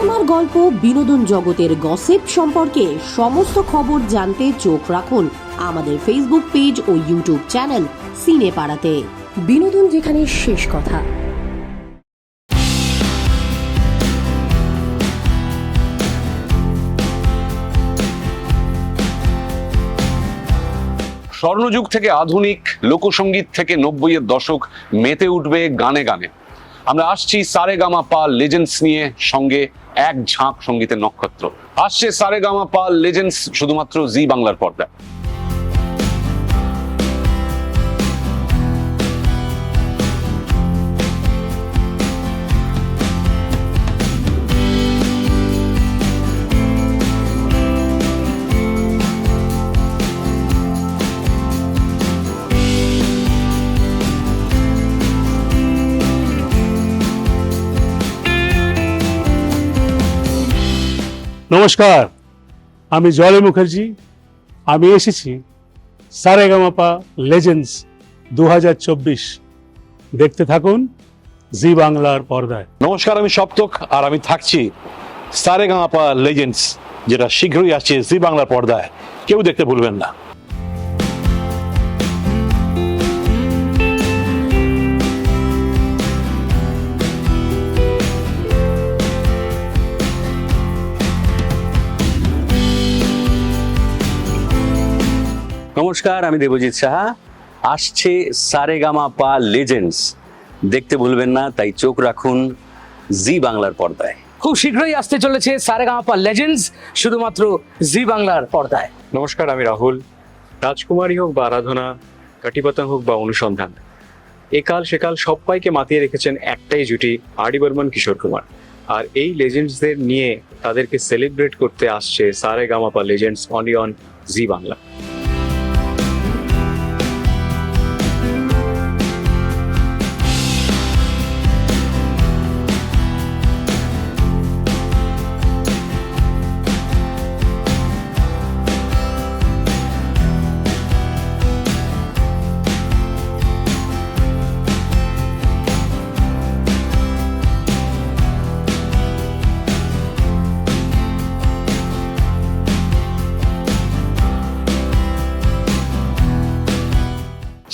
সিনেমার গল্প, বিনোদন জগতের গসিপ সম্পর্কে সমস্ত খবর জানতে চোখ রাখুন আমাদের ফেসবুক পেজ ও ইউটিউব চ্যানেল সিনে পাড়াতে বিনোদন যেখানে শেষ কথা। স্বর্ণযুগ থেকে আধুনিক, লোকসঙ্গীত থেকে নব্বইয়ের দশক মেতে উঠবে গানে গানে। আমরা আসছি সারে গামা পা লেজেন্ডস নিয়ে সঙ্গে এক ঝাঁক সঙ্গীতের নক্ষত্র। আসছে সারেগামা পা লেজেন্ডস শুধুমাত্র জি বাংলার পর্দায়। নমস্কার, আমি জলে মুখার্জি, আমি এসেছি সারেগামাপা লেজেন্ডস দু হাজার চব্বিশ। দেখতে থাকুন জি বাংলার পর্দায়। নমস্কার, আমি সপ্তক আর আমি থাকছি সারে গাঁপা লেজেন্ডস যেটা শীঘ্রই আসছে জি বাংলার পর্দায়। কেউ দেখতে ভুলবেন না। নমস্কার আমি দেবজিৎ সাহা। আসছে সারেগামা পা লেজেন্ডস দেখতে ভুলবেন না তাই চোখ রাখুন জি বাংলার পর্দায়। খুব শীঘ্রই আসতে চলেছে সারেগামাপা লেজেন্ডস শুধুমাত্র জি বাংলার পর্দায়। নমস্কার আমি রাহুল। রাজকুমারী হোক বা আরাধনা কাটিপতং হোক বা অনুসন্ধান একাল সেকাল সবাইকে মাতিয়ে রেখেছেন একটাই জুটি আর ডি বর্মন কিশোর কুমার। আর এই লেজেন্ডসদের নিয়ে তাদেরকে সেলিব্রেট করতে আসছে Sa Re Ga Ma Pa legends only on Zee Bangla.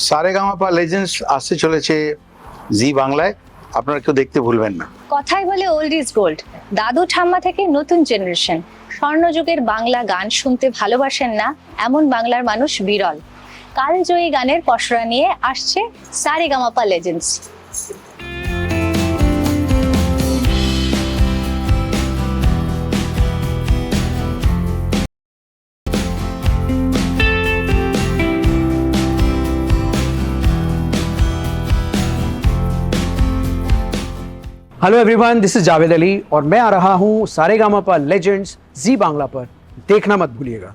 Sa Re Ga Ma Pa legends আসতে চলেছে জি বাংলায়। আপনারা কেউ দেখতে ভুলবেন না। কথাই বলে ওল্ড ইজ গোল্ড দাদু ঠাম্মা থেকে নতুন জেনারেশন স্বর্ণযুগের বাংলা গান শুনতে ভালোবাসেন না এমন বাংলার মানুষ বিরল। কালজয়ী গানের পসরা নিয়ে আসছে Sa Re Ga Ma Pa legends hello everyone this is Javed Ali और मैं आ रहा हूँ सारे गामा पर लेजेंड्स जी बांग्ला पर। देखना मत भूलिएगा।